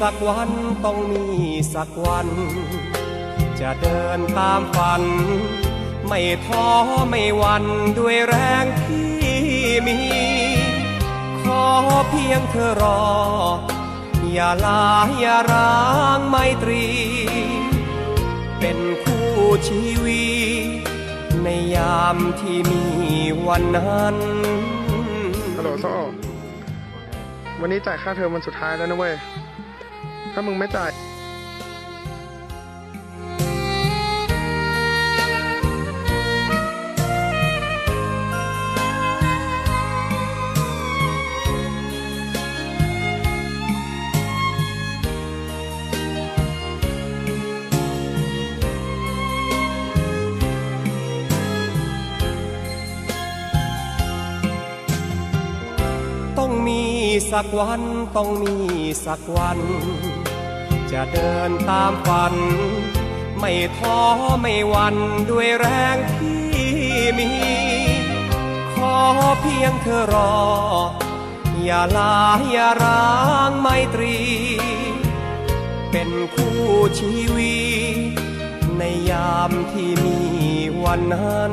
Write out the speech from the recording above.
สักวันต้องมีสักวัน จะเดินตามฝัน ไม่ท้อไม่วันด้วยแรงที่มี ขอเพียงเธอรอ อย่าลาอย่าร้างไมตรี เป็นคู่ชีวิตในยามที่มีวันนั้นฮัลโหลโซวันนี้จ่ายค่าเทอมวันสุดท้ายแล้วนะเว้ย ถ้ามึงไม่จ่ายต้องมีสักวันต้องมีสักวัน จะเดินตามฝัน ไม่ท้อไม่หวันด้วยแรงที่มี ขอเพียงเธอรอ อย่าลาอย่าร้างไมตรี เป็นคู่ชีวิตในยามที่มีวันนั้น